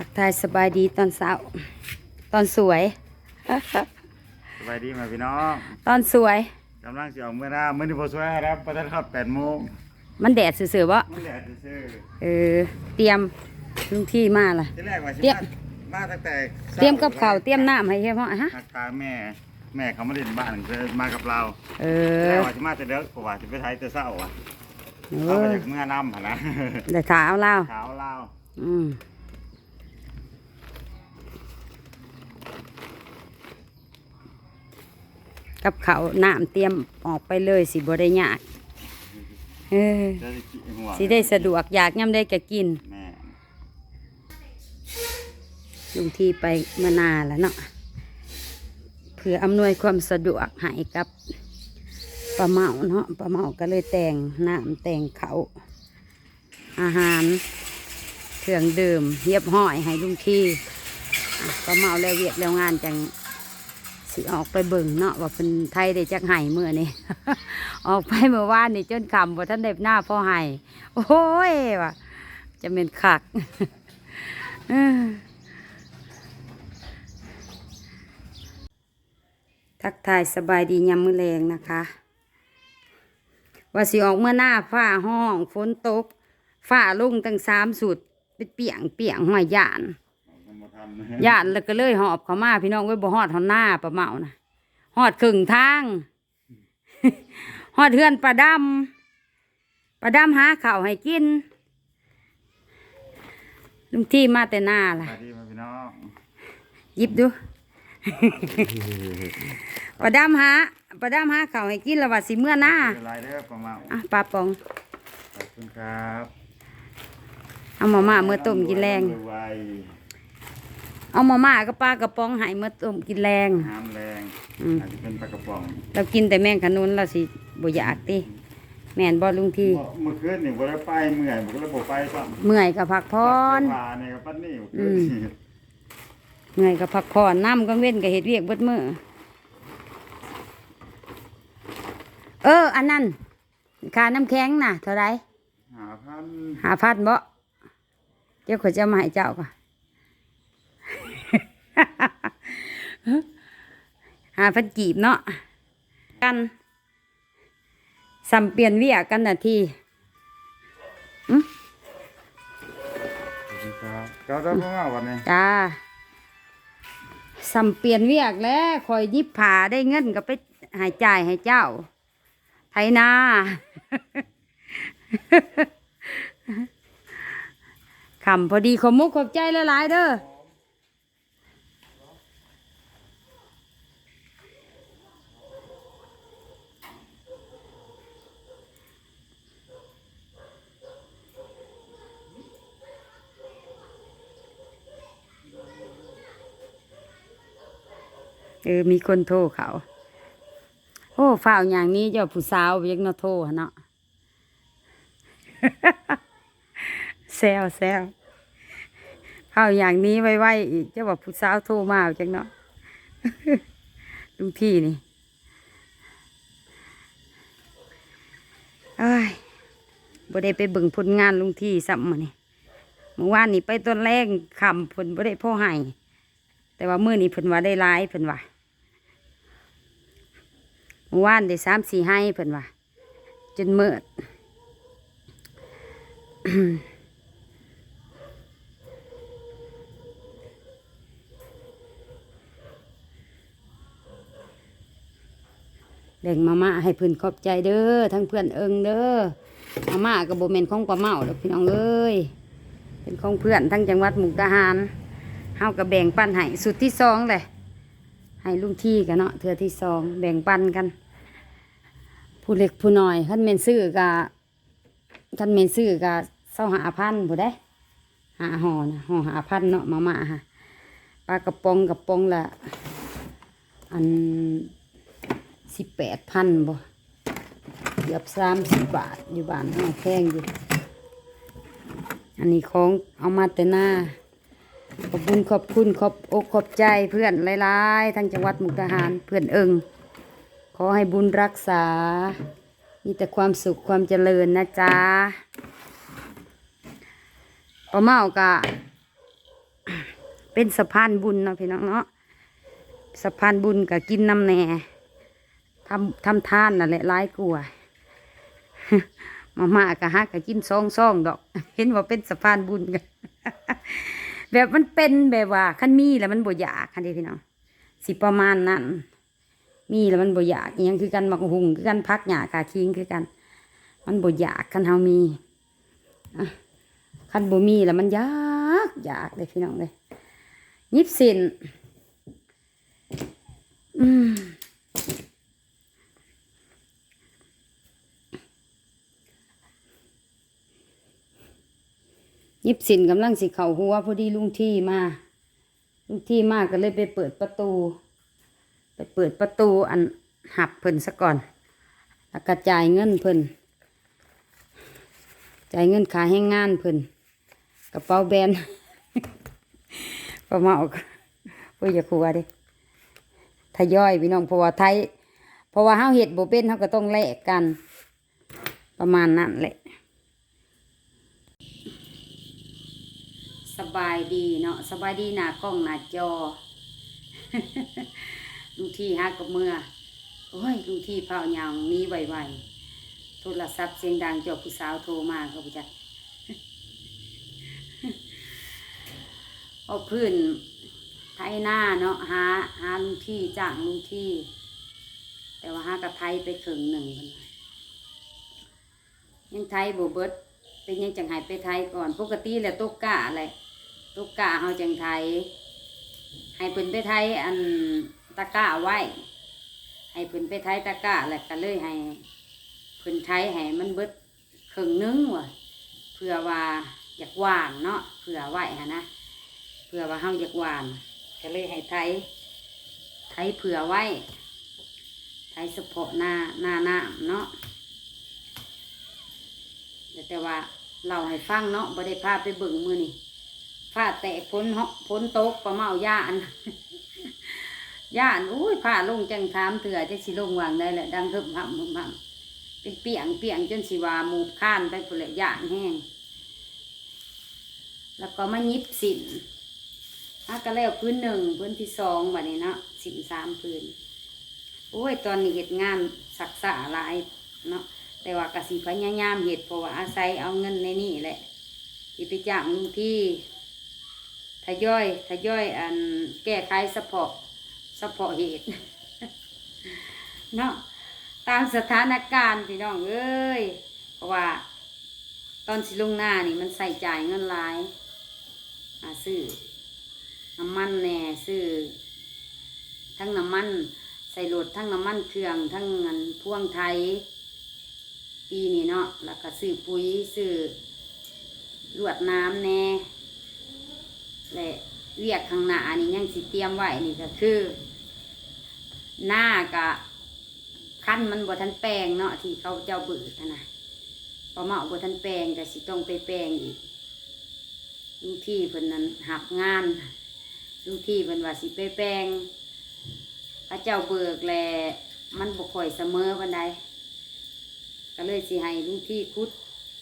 ทักทายสบายดีตอนเช้า ตอนสวย สบายดีไหมาพี่น้องตอนสวย กำลังจะออกเมื่อหน้าเมื่อนี้พอสวยครับประทัดครับแปดโมงมันแดดซื่อๆบ่มันแดดซื่อเออ เตรียมลุงที่มาล่ะ ๆที่แรกว่าสิเตรียม มามาตั้งแต่เตรียมกับข้าวเตรียมน้ำให้เฮียพ่อฮะ ทักทายแม่ แม่เขามาเล่นบ้านเคยมากับเราเอที่แรอกว่าจะมาแต่เด็กเพราะว่าจะไปไทยแต่เช้าอะเอเขาไปอจากเมื่อน้ำหั่นนะ ได้ถาเอาเล่าขาวลาวอืม กับเขาวน้ำเตรียมออกไปเลยสิบ่ได้ยากเออจะได้ขี้หัวสิได้สะดวกอยากย่ำได้ก็กินแม่ลุงที่ไปมานานแล้วเนาะเพื่ออำนวยความสะดวกให้กับป้าเมาเนาะป้าเมาก็เลยแต่งน้ำแต่งเขาวอาหารเครื่องดื่มเรียบห้อยให้ลุงที่อะป้าเมาแล้วเวียกแล้วงานจัง สิออกไปเบิ่งเนาะว่าเป็นไทยได้จักไห้เมื่อนี่ออกไปเมื่อวานนี่จนคำว่าท่านได้หน้าพ่อไห้โอ้ยว่ะจะเป็นคักทักทายสบายดียามมื้อแรงนะคะ ว่าสิออกเมื่อหน้าฟ้าห้องฝนตกฟ้าลุงตั้งสามสุดเป็นเปียงเปียงหอยยาน ผมมาทำนะยานแล้วก็เลยหอบเขามาพี่น้องไว้บ่ฮอดหอนหน้าปลาเมานะฮอดครึ่งทางฮอดเฮือนปลาดำปลาดำหาข้าวให้กินลุงที่มาแต่หน้าสล่ะบายดีไหมาพี่น้องหยิบดูปลาดำหาปลาดำหาข้าวให้กินแล้วว่าสิเมื่อหน้าเป็นไรเด้อประมาณอะปลาปองขอบคุณครับเอามาม่าเมื่อต้มกินแรงไว เอามาม่ากับปลากระป๋องให้เมื่อต้มกินแรง น้ำแรงอืม อาจจะเป็นปลากระป๋องเรากินแต่แมงขนุนเราสิบ่อยากติแม่นบ่ลุงที่เมื่อคืนนี่บ่ได้ไปเมื่อยบ่ก็เลยบ่ไปซ้ำเมื่อยกับพักพรผ่าเนี่ยกับปั้นนี่อืม เมื่อยกับพักผ่อนน้ำก็เว้นกับเฮ็ดเวียกเบิดมื้อเออ อันนั้นค่าน้ำแข็งน่ะเท่าไหรหาพันหาพันบ่เดี๋ยวขอยจะมาให้เจ้าก่อน หาพันกีบเนาะกันสัมเปลี่ยนเวียกกันนาทีครับเจ้าได้เพิ่งมาวันนี้จ้าสัมเปลี่ยนเวียกแล้วคอยยิบผ่าได้เงินก็ไปใหายจ่ายให้เจ้า ไทยนาคำพอดีขอมุกขอบใจละลายๆเด้อ ออมีคนโทรเขา โอ้ฝ่าวอย่างนี้เจ้าผู้สาวเรียกนาโทรนเนาะแซวแซวฝ่าวอย่างนี้ไว้ๆอีกเจ้าว่าผู้สาวโทรมาจังเนาะลุงพี่นี่เอ้ยบ่ได้ไปเบิ่งผลงานลุงที่ซ้ำมื้อนี่เมื่อวานนี่ไปต้นแรกคำผลบ่ได้พ่อให้แต่ว่ามื้อนี้เพิ่นว่าได้หลายเพิ่นว่า เมื่อวานได้สามสี่ให้เพิ่นว่าจนเมืดแบ่งมาม่าให้เพื่อนขอบใจเด้อทั้งเพื่อนเอิงเด้อมาม่ากับโบเมนของปลาเมาดอกพี่น้องเอ้ยเป็นของเพื่อนทั้งจังหวัดมุกดาหารเฮากับแบ่งปันให้สุดที่สองเลย ให้ลุงที่กันเนาะเทือที่สองแบ่งปันกัน ผู้เล็กผู้น้อยท่านเมนซื้อกะท่านเมนซื้อกะเศร้าหาพันผู้ได้หาห่อนะห่อหาพันเนาะมาม่าฮะปลากระป๋องกระป๋องละอันสิบแปดพันบ่เกือบสามสิบบาทอยู่บ้านห้าแพงอยู่ อันนี้ของเอามาแต่หน้า ขอบคุณขอบคุณขอบอกขอบใจเพื่อนหลายๆทั้งจังหวัดมุกดาหารเพื่อนเอิงขอให้บุญรักษา มีแต่ความสุขความเจริญนะจ๊ะป้าเมากะเป็นสะพานบุญเนาะพี่น้องเนาะสะพานบุญกับกินน้ำแหน่ทำทำทานนั่นแหละร้ายกลัวมาม่ากะฮักกะกินซองซองดอก เห็นว่าเป็นสะพานบุญกัน แบบมันเป็นแบบว่าคันมีแล้วมันบ่อยากคันเดีพี่น้องสิประมาณนั้น มีแล้วมันบ่อยากอิหยังคือกันมักหุงคือกันพักหยากาคิงคือกัน มันบ่อยากคันเฮามีคันบ่มีแล้วมันยากยากเลยพี่น้องเลยยิบสินอืม ยิบสินกำลังสิเข่าหัวพอดีลุงที่มาลุงที่มาก็เลยไปเปิดประตู ไปเปิดประตูอันหับเพิ่นซะก่อนแล้วก็จ่ายเงินเพิ่นจ่ายเงินค่าแห้งงานเพิ่นกระเป๋าแบนประมาออกโอ้ยอย่าขัวดิทยอยพี่น้องเพราะว่าไทยเพราะว่าเฮาเฮ็ดบ่เป็นเฮาก็ต้องแลกกัน ประมาณนั้นแหละ สบายดีเนาะสบายดีหน้ากล้องหน้าจอลุงที่ฮักกับเมื่อโอ้ยลุงที่เผาหยางนี้ไวๆโทรศัพท์เสียงดังเจาผู้สาวโทรมาเขาไปจัดเอาพื้นไทยหน้าเนาะหาหาลุงที่จ้างลุงที่ แต่ว่าหากับไทยไปครึ่งหนึ่งเพิ่นยังไทยบ่เบิดเป็นยังจังหายไปไทยก่อน ปกติแล้วตกกะอะไร ตกกะเฮาจังไทย ให้เพิ่นไปไทยอันตะก้าไว้ ให้เพิ่นไปไทยตะก้าแล้วก็เลยให้เพิ่นไทยให้มันเบิดครึ่งนึงว่ะเพื่อว่าอยากหวานเนาะเผื่อไว้ฮะนะเพื่อว่าเฮาอยากหวานก็เลยให้ไทยไทยเผื่อไว้ไทยเฉพาะหน้าหน้าน้ำเนาะแต่แต่ว่าเราให้ฟังเนาะบ่ได้พาไปเบิ่งมือนี่ ผ้าแตกพ้นเหาะพ้นโต๊ะประเมาย่านย่านอุ้ยผ้าลงจังถามเถื่อจะสิลงวางได้แหละดังเทิบหำหำหำเป็นเปียงเปียงจนสิวาหมูข้านไปพุ่นแหละย่านแห้งแล้วก็มายิบสินถ้าก็แล้วพื้นหนึ่งพื้นที่สองบัดนี้เนาะสินสามพื้นโอ้ยตอนนี้เหตุงานสักษาหลายเนาะแต่ว่ากสิพยายามเหตุเพราะว่าอาศัยเอาเงินในนี่แหละที่ไปจ้างลุงที่ ทยอยทยอยอันแก้ไขเฉพาะเฉพาะเหตุเนาะตามสถานการณ์พี่น้องเอ้ยเพราะว่า ตอนสิลงหน้านี่มันใส่จ่ายเงินหลายอาซื้อน้ำมันแน่ซื้อทั้งน้ำมันใส่รถทั้งน้ำมันเครื่องทั้งเงินพ่วงไทย ปีนี้เนาะแล้วก็ซื้อปุ๋ยซื้อลวดน้ำแน่ และเรียกข้างหน้านี่ยังสิเตรียมไว้นี่ก็คือ หน้ากะขั้นมันบทันแปลงเนาะที่เขาเจ้าเบิกอะนะพอเมาบทันแปลงก็สิต้องไปแปลงอีกลุงที่เพิ่นนั้นหักงานลุงที่เพิ่นว่าสิไปแปลงพระเจ้าเบิกแลมันบ่ค่อยเสมอบันไดก็เลยสิให้ลุงที่คุด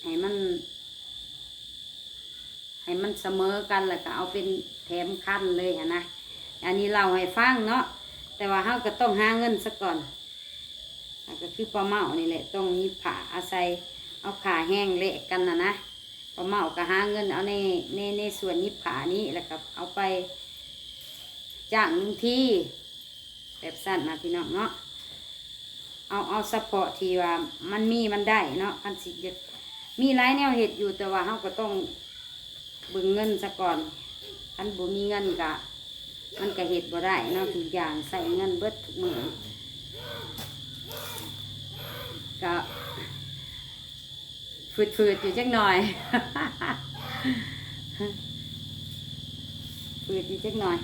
ให้มัน ให้มันเสมอกันแล้วก็เอาเป็นแถมขั้นเลยนะอันนี้เราให้ฟังเนาะแต่ว่าเราก็ต้องหาเงินซะก่อนก็คือปลาเมานี่แหละต้องมีผ่าอาศัยเอาขาแห้งเละกันนะนะปลาเมาก็หาเงินเอาในในในส่วนนี้ผานี้แล้วก็เอาไปจ้างหนึ่งที่แบบสั้นนะพี่น้องเนาะเอาเอาสปอร์ตที่ว่ามันมีมันได้เนาะพันสิจะมีหลายแนวเห็ดอยู่แต่ว่าเราก็ต้อง เบิ่งเงินซะก่อนอันบ่มีเงินกะ มันก็เฮ็ดบ่ได้เนาะทุกอย่างใส่เงินเบิดทุกมื้อก็ฝืดๆอยู่จักหน่อยฝืดอยู่จักหน่อย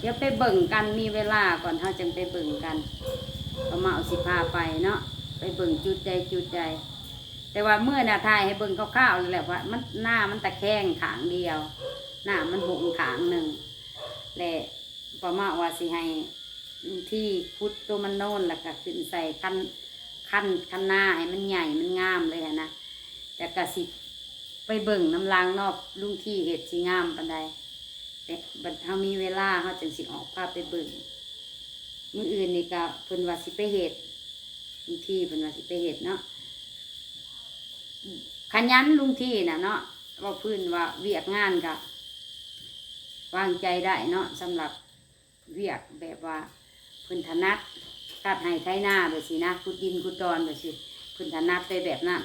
เดี๋ยวไปเบิ่งกันมีเวลาก่อนเฮาจึงไปเบิ่งกันก็มาเอาสิพาไปเนาะไปเบิ่งจุดใจจุดใจ แต่ว่าเมื่อน่ะทายให้เบิ่งคร่าวๆเลยแหละว่า มันหน้ามันตะแคงขางเดียว หน้ามันหงขางหนึ่งและประมาณว่าสิให้ที่พุดตัวมันโน่นแล้วก็ขึ้นใส่ขั้นขั้นขั้นหน้าให้มันใหญ่มันงามเลยนะแต่กระสิไปเบิ่งน้ำลางนอกลุงที่เห็ดสีงามปันใดแต่บัดเฮามีเวลาเฮาจังสิออกภาพไปเบิ่งมืออื่นนี่ก็เพิ่นว่าสิไปเฮ็ดลุงที่เพิ่นว่าสิไปเฮ็ดเนาะ ขยันลุงที่น่ะเนาะว่าพื้นว่าเวียกงานก็วางใจได้เนาะสำหรับเวียกแบบว่าพิ่นถนัดตัดให้ไถนาแบบสินะขุดดินขุดดอนแบบสิพิ่นถนัดไปแบบนั้น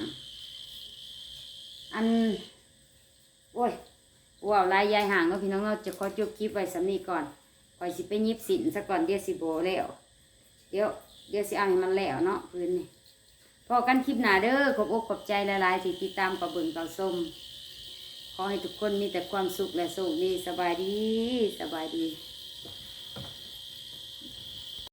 อันโอ้ยว้าวลายยายห่างเนาะพี่น้องเราะจะขอจบคลิปไว้สำนี้ก่อนคอยสิไปยิบสินซะก่อนเดี๋ยวสิโบแล้วเดี๋ยวเดี๋ยวสิเอาให้มันแล้วเนาะพื้นนี่ พอกันคลิปหนาเด้อขอบอกขอบใจหลายๆที่ติดตามกับเบิ่งกับส้มขอให้ทุกคนมีแต่ความสุขและสุขดีสบายดีสบายดี